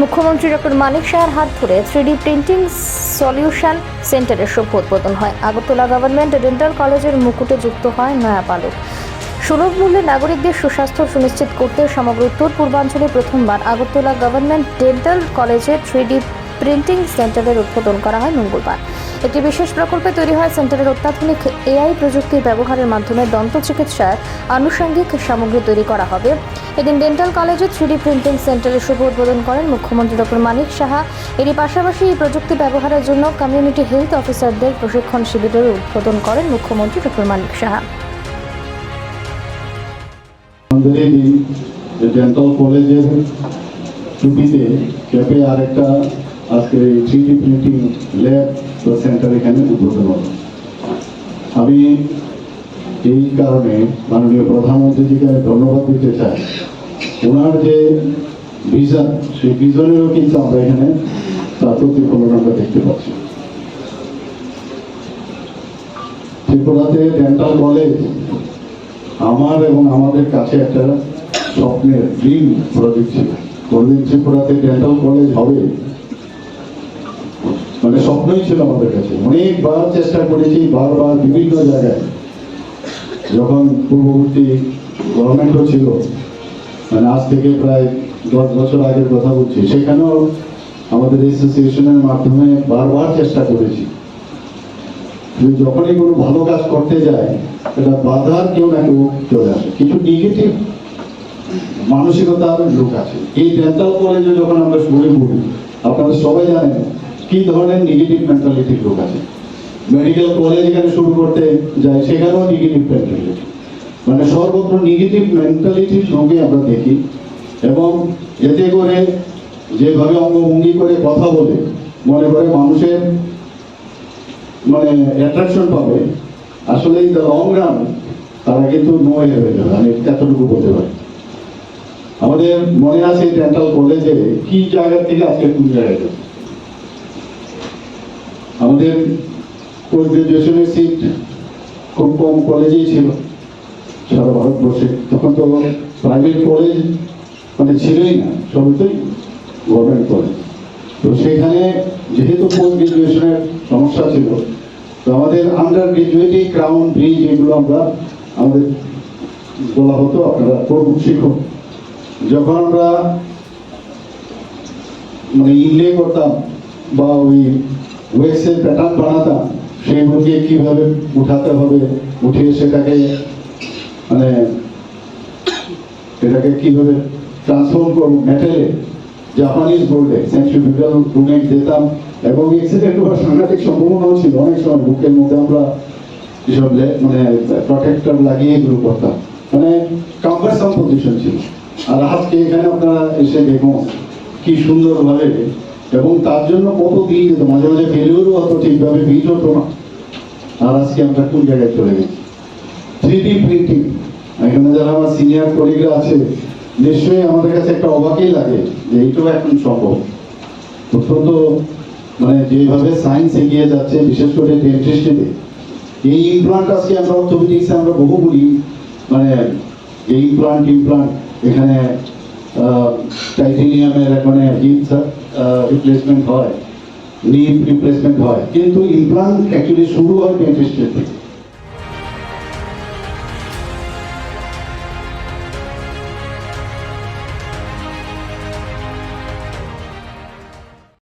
মুখ্যমন্ত্রী ডক্টর মানিক শাহর হাত ধরে থ্রিডি প্রিন্টিং সলিউশন সেন্টারের সভ্য উদ্বোধন হয়। আগরতলা গভর্নমেন্ট ডেন্টাল কলেজের মুকুটে যুক্ত হয় নয়া পালক। সুলভ মূল্যে নাগরিকদের সুস্বাস্থ্য সুনিশ্চিত করতে সমগ্র উত্তর পূর্বাঞ্চলে প্রথমবার আগরতলা গভর্নমেন্ট ডেন্টাল কলেজে থ্রিডি প্রিন্টিং সেন্টারের উদ্বোধন করা হয় মঙ্গলবার। একটি বিশেষ প্রকল্পে তৈরি হয় সেন্টারের অত্যাধুনিক এআই প্রযুক্তির ব্যবহারের মাধ্যমে দন্ত চিকিৎসার আনুষঙ্গিক সামগ্রী তৈরি করা হবে। এদিন ডেন্টাল কলেজে থ্রিডি প্রিন্টিং সেন্টারের শুভ উদ্বোধন করেন মুখ্যমন্ত্রী ডক্টর মানিক সাহা। এরই পাশাপাশি এই প্রযুক্তি ব্যবহারের জন্য কমিউনিটি হেলথ অফিসারদের প্রশিক্ষণ শিবিরের উদ্বোধন করেন মুখ্যমন্ত্রী ডক্টর মানিক সাহা। যে ডেন্টাল কলেজের ছুটিতে ক্যাপে আজকে three D printing lab centre এখানে উদ্বোধন হলো। আমি এই কারণে মাননীয় প্রধানমন্ত্রীজিকে আমি ধন্যবাদ দিতে চাই। ওনার যে ভিশন সেই ভিশনেরও কিন্তু আমরা এখানে তার প্রতিফলন আমরা দেখতে পাচ্ছি। ত্রিপুরাতে ডেন্টাল কলেজ আমার এবং আমাদের কাছে একটা স্বপ্নের ড্রিম প্রজেক্ট ছিল। কোনদিন ত্রিপুরাতে ডেন্টাল কলেজ হবে? মানে স্বপ্নই ছিল আমাদের কাছে। অনেকবার চেষ্টা করেছি, বারবার বিভিন্ন জায়গায়। যখন পূর্ববর্তী গভর্নমেন্টও ছিল মানে আজ থেকে প্রায় দশ বছর আগের কথা বলছি, সেখানেও আমাদের অ্যাসোসিয়েশনের মাধ্যমে বারবার চেষ্টা করেছি। যখনই কোনো ভালো কাজ করতে যায় এটা বাধার কেউ না কেউ চলে আসে। কিছু নেগেটিভ মানসিকতার লোক আছে। এই ডেন্টাল কলেজে যখন আমরা শুরু করি আপনারা সবাই জানেন কি ধরনের নেগেটিভ মেন্টালিটির লোক আছে? মেডিকেল কলেজ এখানে শুরু করতে যায়, সেখানেও নেগেটিভ মেন্টালিটি মানে সর্বত্র নেগেটিভ মেন্টালিটির সঙ্গে আমরা দেখি এবং এতে করে যেভাবে অঙ্গভঙ্গি করে কথা বলে, মনে করে মানুষের মানে অ্যাট্রাকশন পাবে আসলে ইন দ্য লং রান তারা কিন্তু নো হয়ে যাবে, আমি এতটুকু বলতে পারি। আমাদের মনে আছে ডেন্টাল কলেজে কি জায়গা থেকে আজকে কোন জায়গায় গেছে? আমাদের পোস্ট গ্রাজুয়েশনের সিট খুব কম কলেজেই ছিল সারা ভারতবর্ষে। তখন তো প্রাইভেট কলেজ মানে ছিলই না সবই গভর্নমেন্ট কলেজ তো সেখানে যেহেতু পোস্ট গ্রাজুয়েশনের সমস্যা ছিল, তো আমাদের আন্ডার গ্রাজুয়েটই ক্রাউন ব্রিজ এগুলো আমরা, আমাদের বলা হতো, আপনারা প্রমুখ শিক্ষক যখন আমরা মানে ইনলে করতাম বা ওই ওয়েক্সের প্যাটার্ন বানাতাম সেইগুলোকে কীভাবে উঠাতে হবে, উঠিয়ে সেটাকে মানে এটাকে কীভাবে ট্রান্সফর্ম করব? মেটেলে জাপানিজ বোর্ডে সেন্ট্রিফিউগাল রুমেট দিতাম এবং এক্সিডেন্ট হওয়ার সাংঘাতিক সম্ভাবনাও ছিল। অনেক সময় বুকের মধ্যে আমরা এসব মানে প্রটেক্টর লাগিয়ে এগুলো করতাম। মানে কাম্পারসাম পজিশন ছিল। আর আজকে এখানে আপনারা এসে দেখুন, কি সুন্দরভাবে এবং তার জন্য কত দিন যেত মাঝে মাঝে ফেলিওরও হতো ঠিকভাবে বীজ হতো না। আর আজকে আমরা কোন জায়গায় চলে গেছি? থ্রি ডি প্রিন্টিং এখানে যারা আমার সিনিয়র কলিগরা আছে, নিশ্চয়ই আমাদের কাছে একটা অবাকই লাগে যে এইটাও এখন সম্ভব। অত্যন্ত মানে যেভাবে সায়েন্স এগিয়ে যাচ্ছে, বিশেষ করে ডেন্টিস্ট্রিতে এই ইমপ্লান্ট আজকে আমরা অর্থোপেডিক্সে আমরা বহু বলি মানে এই ইমপ্লান্ট ইমপ্লান্ট এখানে টাইটেনিয়ামের এখানে হিপস রিপ্লেসমেন্ট হয়। নিপ রিপ্লেসমেন্ট হয়। কিন্তু ইমপ্লান্ট অ্যাকচুয়ালি শুরু হয় ডেন্টিস্টের থেকে